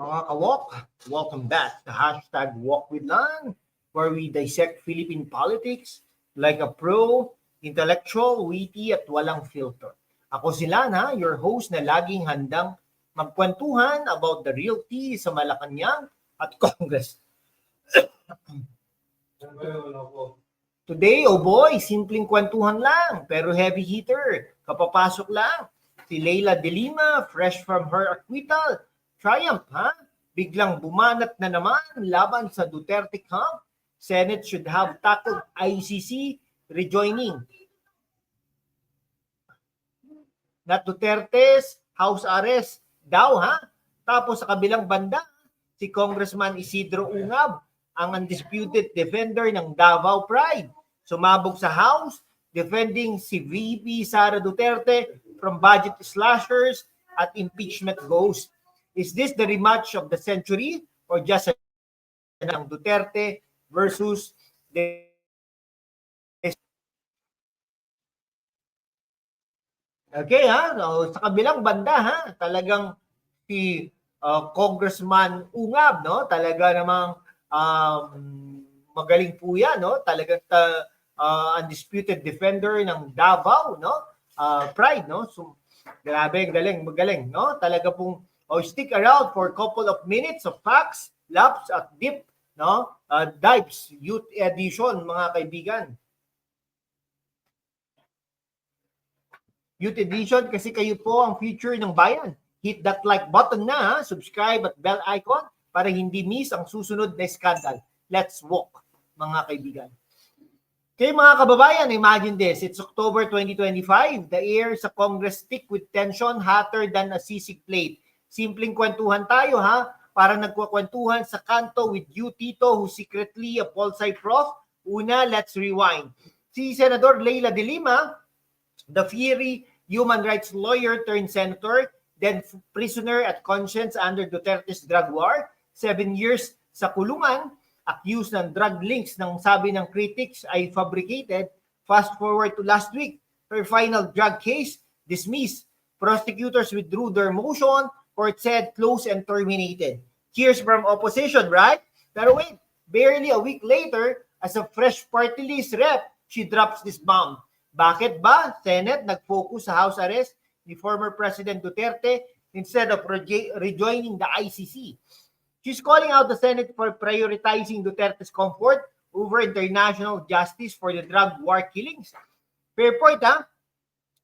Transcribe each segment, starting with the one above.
Mga kawok, welcome back to hashtag Walk with Lan, where we dissect Philippine politics like a pro, intellectual, witty at walang filter. Ako si Lana, your host na laging handang magkwentuhan about the real tea sa Malacanang at Congress. Today, oh boy, simpleng kwentuhan lang, pero heavy hitter. Kapapasok lang. Si Leila De Lima, fresh from her acquittal. Triumph, ha? Biglang bumanat na naman laban sa Duterte camp. Senate should have tackled ICC rejoining. Not Duterte's house arrest daw, ha? Tapos sa kabilang banda, si Congressman Isidro Ungab, ang undisputed defender ng Davao Pride. Sumabog sa House, defending si VP Sara Duterte from budget slashers at impeachment ghost. Is this the rematch of the century or just a ng Duterte versus the Okay ha, so, sa kabilang banda ha, talagang si uh, Congressman Ungab no, talaga namang um, magaling po yan no, talagang uh, uh, undisputed defender ng Davao no, uh, Pride no. So grabe, galing, magaling no. Talaga pong oh, stick around for a couple of minutes of facts, laps at deep no, uh, dives youth edition mga kaibigan. Youth Edition kasi kayo po ang future ng bayan. Hit that like button na, subscribe at bell icon para hindi miss ang susunod na scandal. Let's walk, mga kaibigan. Kaya mga kababayan, imagine this. It's October 2025. The air sa Congress stick with tension hotter than a sisig plate. Simpleng kwentuhan tayo ha. Para nagkukwentuhan sa kanto with you, Tito, who secretly a Polsai prof. Una, let's rewind. Si Senador Leila de Lima, the fiery human rights lawyer turned senator, then prisoner at conscience under Duterte's drug war, seven years sa kulungan, accused ng drug links ng sabi ng critics ay fabricated. Fast forward to last week, her final drug case dismissed. Prosecutors withdrew their motion, court said closed and terminated. Cheers from opposition, right? Pero wait, barely a week later, as a fresh party list rep, she drops this bomb. Bakit ba Senate nag-focus sa house arrest ni former President Duterte instead of rejo- rejoining the ICC? She's calling out the Senate for prioritizing Duterte's comfort over international justice for the drug war killings. Fair point, ha?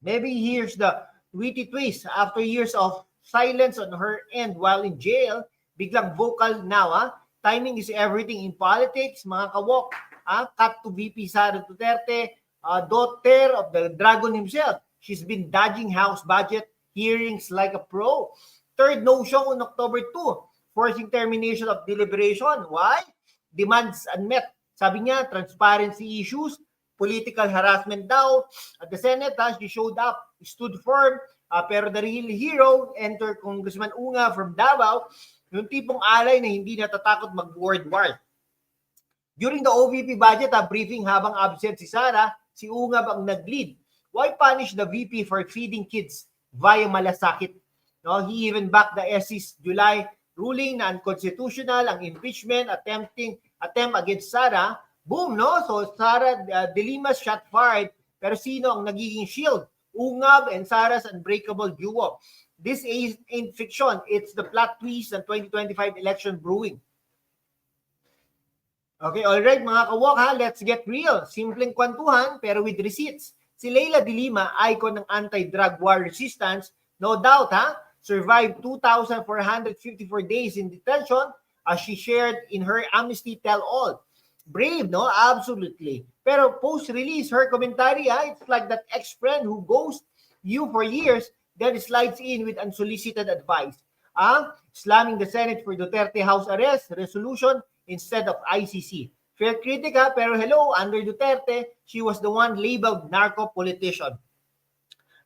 Maybe here's the witty twist. After years of silence on her end while in jail, biglang vocal now, ha? Timing is everything in politics, mga kawok. Ha? Cut to VP Sara Duterte, uh, daughter of the dragon himself. She's been dodging House budget hearings like a pro. Third no-show on October 2, forcing termination of deliberation. Why? Demands unmet. Sabi niya, transparency issues, political harassment daw. At the Senate, ha, she showed up, stood firm, uh, pero the real hero, enter Congressman Unga from Davao, yung tipong alay na hindi natatakot mag-word war. During the OVP budget ha, briefing habang absent si Sara, si Ungab ang nag-lead. Why punish the VP for feeding kids via malasakit? No, he even backed the SC's July ruling na unconstitutional ang impeachment attempting attempt against Sara. Boom, no? So Sara uh, De Lima's shot fired. Pero sino ang nagiging shield? Ungab and Sara's unbreakable duo. This ain't fiction. It's the plot twist ng 2025 election brewing. Okay, all right mga kawok ha, let's get real. Simpleng kwentuhan pero with receipts. Si Leila de Lima, icon ng anti-drug war resistance, no doubt ha, survived 2,454 days in detention as she shared in her amnesty tell-all. Brave, no? Absolutely. Pero post-release, her commentary, ha, it's like that ex-friend who ghosts you for years, then slides in with unsolicited advice. Ah, slamming the Senate for Duterte House arrest resolution instead of ICC. Fair critic ha, pero hello, under Duterte, she was the one labeled narco politician.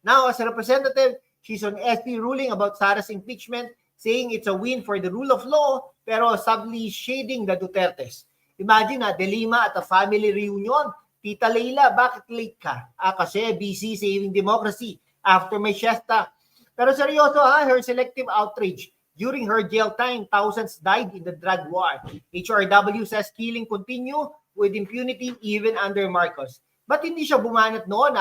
Now, as a representative, she's on ST ruling about Sara's impeachment, saying it's a win for the rule of law, pero subtly shading the Dutertes. Imagine ha, De Lima at a family reunion. Tita Leila, bakit late ka? Ah, kasi busy saving democracy after may siesta. Pero seryoso ha, her selective outrage During her jail time, thousands died in the drug war. HRW says killing continue with impunity even under Marcos. But hindi siya bumanat noon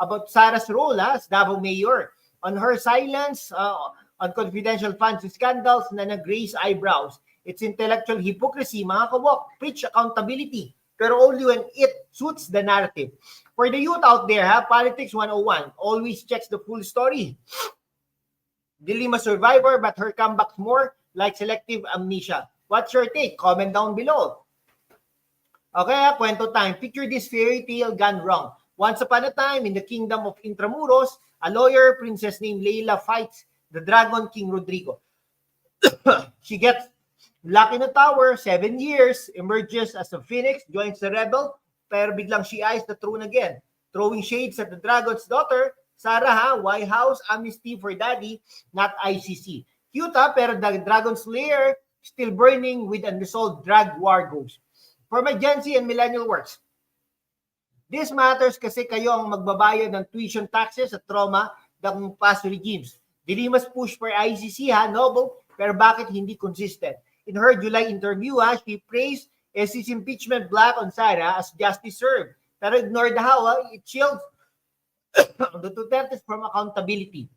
about Sarah's role as Davao Mayor. On her silence uh, on confidential funds scandals na nag-raise eyebrows. It's intellectual hypocrisy, mga kawok. Preach accountability. Pero only when it suits the narrative. For the youth out there, ha, Politics 101 always checks the full story. Dilima survivor, but her comeback's more like selective amnesia. What's your take? Comment down below. Okay, ha, kwento time. Picture this fairy tale gone wrong. Once upon a time, in the kingdom of Intramuros, a lawyer princess named Leila fights the dragon king Rodrigo. she gets locked in a tower, seven years, emerges as a phoenix, joins the rebel, pero biglang she eyes the throne again, throwing shades at the dragon's daughter, Sarah ha, White House, amnesty for daddy, not ICC. Cute ha, pero the dragon's lair still burning with unresolved drag war goes. For my Gen Z and millennial works, this matters kasi kayo ang magbabayad ng tuition taxes at trauma ng past regimes. Dilimas push for ICC ha, noble, pero bakit hindi consistent? In her July interview ha, she praised SEC impeachment black on Sara as justice served. Pero ignored how ha, it shields the Dutertes from accountability.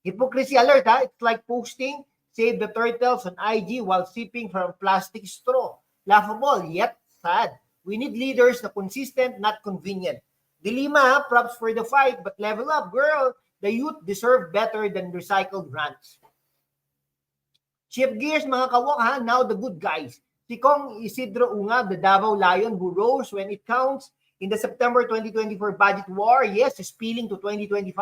Hypocrisy alert ha, it's like posting save the turtles on IG while sipping from plastic straw. Laughable, yet sad. We need leaders na consistent, not convenient. Dilima, props for the fight, but level up, girl. The youth deserve better than recycled rants. Shift gears, mga kawok, ha? Now the good guys. Si Kong Isidro Ungab, the Davao Lion who rose when it counts in the September 2024 budget war. Yes, spilling to 2025.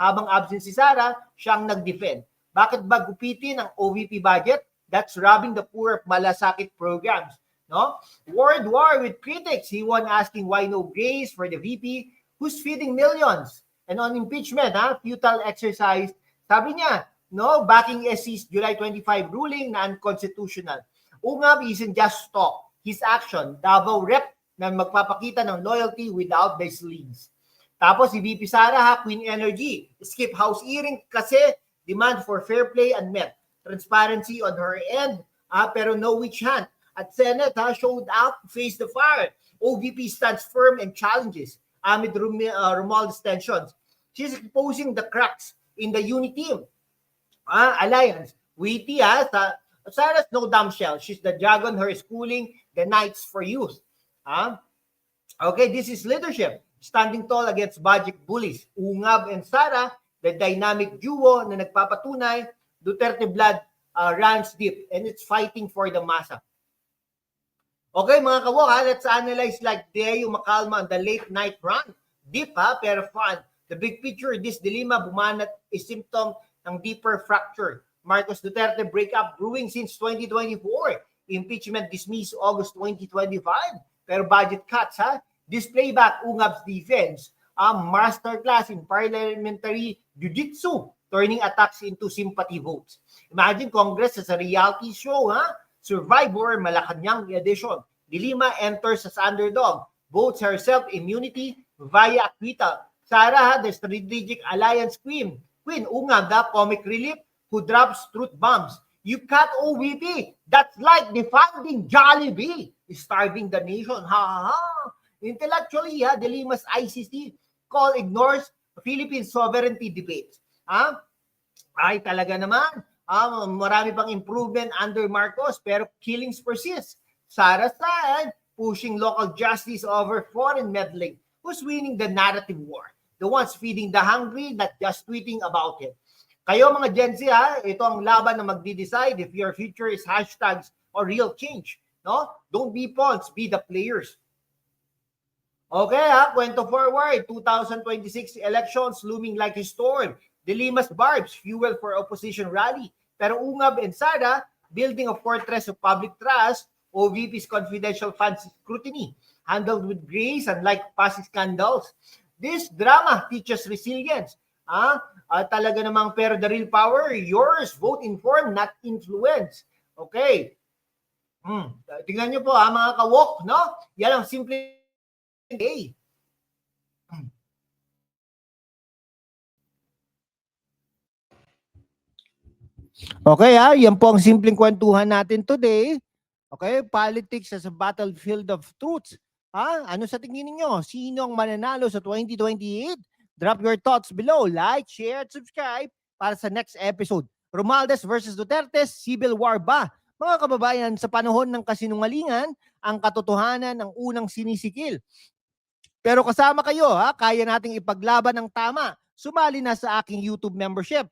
Habang absent si Sara, siyang nag-defend. Bakit ba gupitin ang OVP budget? That's robbing the poor of malasakit programs. No? Word war with critics. He won asking why no grace for the VP who's feeding millions. And on impeachment, ha, futile exercise. Sabi niya, no, backing SC's July 25 ruling na unconstitutional. Ungab isn't just talk. His action, Davao rep na magpapakita ng loyalty without the sleeves. Tapos si VP Sara ha, Queen Energy, skip house hearing kasi demand for fair play unmet. Transparency on her end, ah, pero no witch hunt. At Senate ha, showed up to face the fire. OVP stands firm and challenges amid Rum- uh, Romualdez tensions. She's exposing the cracks in the unity ah, alliance. Witty ha, sa, Sarah's no damn shell. She's the dragon, her schooling, the knights for youth. Ah? Okay, this is leadership. Standing tall against budget bullies. Ungab and Sara, the dynamic duo na nagpapatunay, Duterte blood uh, runs deep and it's fighting for the masa. Okay, mga kawok, ha, let's analyze like Deo Macalma on the late night run. Deep ha, pero fun. The big picture, this dilemma bumanat is symptom ng deeper fracture. Marcos Duterte breakup brewing since 2024. Impeachment dismissed August 2025. Pero budget cuts ha. Display back Ungab's defense. A masterclass in parliamentary jiu-jitsu turning attacks into sympathy votes. Imagine Congress as a reality show ha. Survivor Malacanang edition. Dilima enters as underdog. Votes herself immunity via acquittal. Sarah, the strategic alliance queen. Queen Ungab, the comic relief who drops truth bombs. You cut OVP. That's like defunding Jollibee. Starving the nation. Ha ha ha. Intellectually, ha, Dilima's ICC call ignores Philippine sovereignty debates. Ha? Ay talaga naman. Ah, marami pang improvement under Marcos pero killings persist. Sara side pushing local justice over foreign meddling. Who's winning the narrative war? The ones feeding the hungry, not just tweeting about it. Kayo mga Gen Z ha, ito ang laban na magdi-decide if your future is hashtags or real change. No? Don't be pawns, be the players. Okay ha, kwento forward. 2026 elections looming like a storm. Dilimas Barbs, fuel for opposition rally. Pero Ungab and Sara, building a fortress of public trust, OVP's confidential funds scrutiny, handled with grace unlike past scandals. This drama teaches resilience. Ah, ah, talaga namang pero the real power, yours, vote informed, not influence. Okay. Hmm. Tingnan niyo po ha, mga kawok, no? Yan ang simple day. Okay ha, yan po ang simpleng kwentuhan natin today. Okay, politics as a battlefield of truths. Ha? Ano sa tingin ninyo? Sino ang mananalo sa 2028? Drop your thoughts below. Like, share, at subscribe para sa next episode. Romualdez versus Duterte, civil war ba? Mga kababayan, sa panahon ng kasinungalingan, ang katotohanan ang unang sinisikil. Pero kasama kayo, ha? kaya nating ipaglaban ng tama. Sumali na sa aking YouTube membership.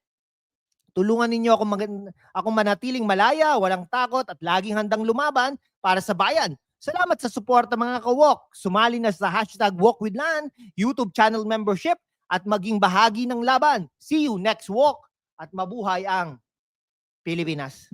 Tulungan ninyo akong, mag- akong manatiling malaya, walang takot at laging handang lumaban para sa bayan. Salamat sa suporta mga kawok. Sumali na sa hashtag Walk with Lan, YouTube channel membership at maging bahagi ng laban. See you next walk at mabuhay ang Pilipinas.